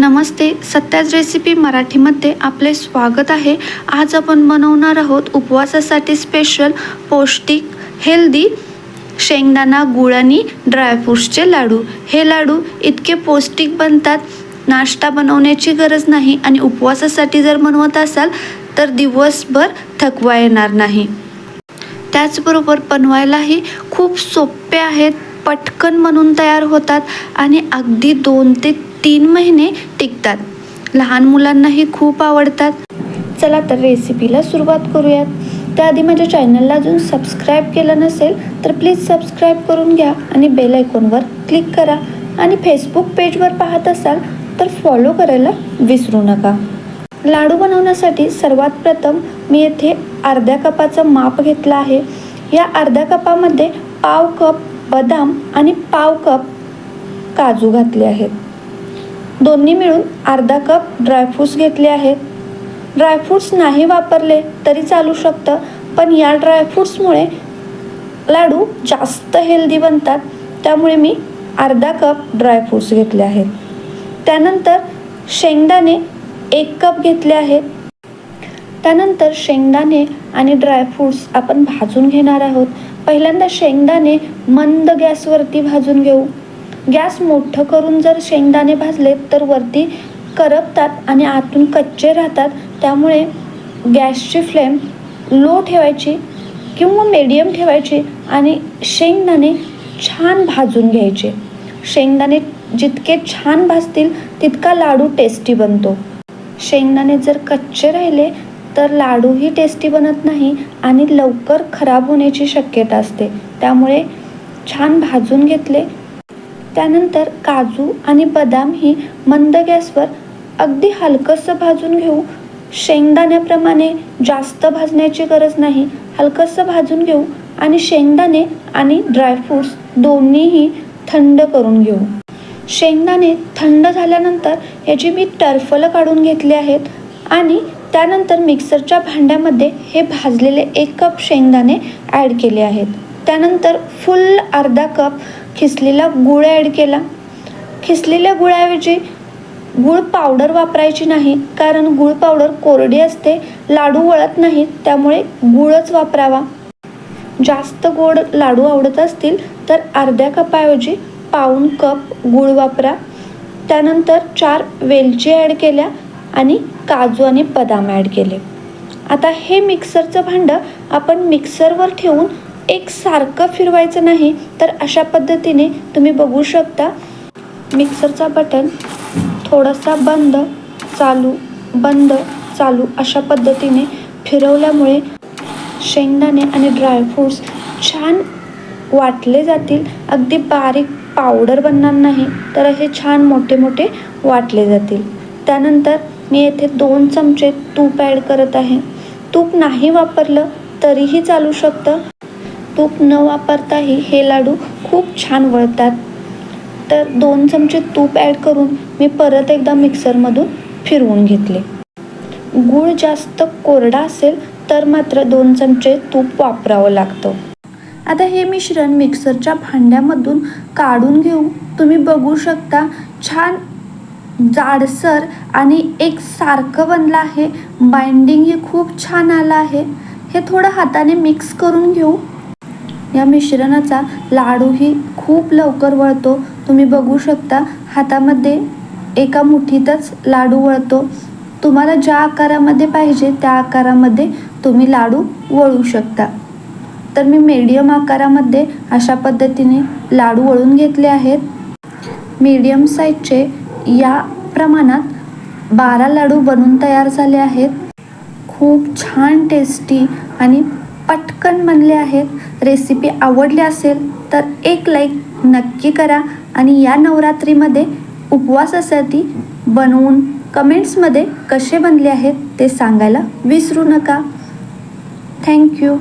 नमस्ते Satya's recipe मराठीमध्ये आपले स्वागत आहे. आज आपण बनवणार आहोत उपवासासाठी स्पेशल पौष्टिक हेल्दी शेंगदाणा गुळ आणि ड्रायफ्रूट्सचे लाडू. हे लाडू इतके पौष्टिक बनतात नाश्ता बनवण्याची गरज नाही आणि उपवासासाठी जर बनवत असाल तर दिवसभर थकवा येणार नाही. त्याचबरोबर बनवायलाही खूप सोपे आहेत पटकन बनून तयार होतात आणि अगदी दोन ते तीन महिने टिकतात. लहान मुलांनाही खूप आवडतात. चला तर रेसिपीला सुरुवात करूयात. त्याआधी माझ्या चॅनलला अजून सबस्क्राईब केलं नसेल तर प्लीज सबस्क्राईब करून घ्या आणि बेल आयकॉनवर क्लिक करा. आणि फेसबुक पेजवर पाहत असाल तर फॉलो करायला विसरू नका. लाडू बनवण्यासाठी सर्वात प्रथम मी येथे अर्ध्या कपाचं माप घेतलं आहे. या अर्ध्या कपामध्ये पाव कप बदाम आणि पाव कप काजू घातले आहेत. दोन्ही मिळून अर्धा कप ड्रायफ्रूट्स घेतले आहेत. ड्रायफ्रूट्स नाही वापरले तरी चालू शकतं पण या ड्रायफ्रूट्समुळे लाडू जास्त हेल्दी बनतात. त्यामुळे मी अर्धा कप ड्रायफ्रूट्स घेतले आहेत. त्यानंतर शेंगदाणे एक कप घेतले आहेत. त्यानंतर शेंगदाणे आणि ड्रायफ्रूट्स आपण भाजून घेणार आहोत. पहिल्यांदा शेंगदाणे मंद गॅसवरती भाजून घेऊ. गॅस मोठं करून जर शेंगदाणे भाजले तर वरती करपतात आणि आतून कच्चे राहतात. त्यामुळे गॅसची फ्लेम लो ठेवायची किंवा मीडियम ठेवायची आणि शेंगदाणे छान भाजून घ्यायचे. शेंगदाणे जितके छान भाजतील तितका लाडू टेस्टी बनतो. शेंगदाणे जर कच्चे राहिले तर लाडूही टेस्टी बनत नाही आणि लवकर खराब होण्याची शक्यता असते. त्यामुळे छान भाजून घेतले त्यानंतर काजू आणि बदाम ही मंद गॅसवर अगदी हलकंसं भाजून घेऊ. शेंगदाण्याप्रमाणे जास्त भाजण्याची गरज नाही. हलकंसं भाजून घेऊ आणि शेंगदाणे आणि ड्रायफ्रूट्स दोन्हीही थंड करून घेऊ. शेंगदाणे थंड झाल्यानंतर याची मी टर्फलं काढून घेतली आहेत आणि त्यानंतर मिक्सरच्या भांड्यामध्ये हे भाजलेले एक कप शेंगदाणे ॲड केले आहेत. त्यानंतर फुल अर्धा कप खिसलेला गूळ ॲड केला. खिसलेल्या गुळाऐवजी गूळ पावडर वापरायची नाही कारण गूळ पावडर कोरडी असते लाडू वळत नाहीत त्यामुळे गूळच वापरावा. जास्त गोड लाडू आवडत असतील तर अर्ध्या कपाऐवजी पाऊण कप गूळ वापरा. त्यानंतर चार वेलची ॲड केल्या आणि काजू आणि बदाम ॲड केले. आता हे मिक्सरचं भांडं आपण मिक्सरवर ठेवून एक सारखं फिरवायचं नाही तर अशा पद्धतीने तुम्ही बघू शकता. मिक्सरचा बटन थोडासा बंद चालू बंद चालू अशा पद्धतीने फिरवल्यामुळे शेंगदाणे आणि ड्रायफ्रूट्स छान वाटले जातील. अगदी बारीक पावडर बनणार नाही तर हे छान मोठे मोठे वाटले जातील. त्यानंतर मी येथे दोन चमचे तूप ॲड करत आहे. तूप नाही वापरलं तरीही चालू शकतं. तूप न वापरताही हे लाडू खूप छान वळतात. तर दोन चमचे तूप ॲड करून मी परत एकदा मिक्सरमधून फिरवून घेतले. गूळ जास्त कोरडा असेल तर मात्र दोन चमचे तूप वापरावं लागतं. आता हे मिश्रण मिक्सरच्या भांड्यामधून काढून घेऊ तुम्ही बघू शकता छान जाडसर आणि एक सारखं बनलं आहे. बाइंडिंगही खूप छान आलं आहे. हे थोडं हाताने मिक्स करून घेऊ. या मिश्रणाचा लाडूही खूप लवकर वळतो. तुम्ही बघू शकता हातामध्ये एका मुठीतच लाडू वळतो. तुम्हाला ज्या आकारामध्ये पाहिजे त्या आकारामध्ये तुम्ही लाडू वळू शकता. तर मी मीडियम आकारामध्ये अशा पद्धतीने लाडू वळून घेतले आहेत. मीडियम साईजचे या प्रमाणात बारा लाडू बनून तयार झाले आहेत. खूप छान टेस्टी आणि पटकन बनले आहेत रेसिपी आवडली असेल तर एक लाईक नक्की करा आणि या नवरात्रीमध्ये उपवासासाठी बनवून कमेंट्समध्ये कसे बनले आहेत ते सांगायला विसरू नका. थँक्यू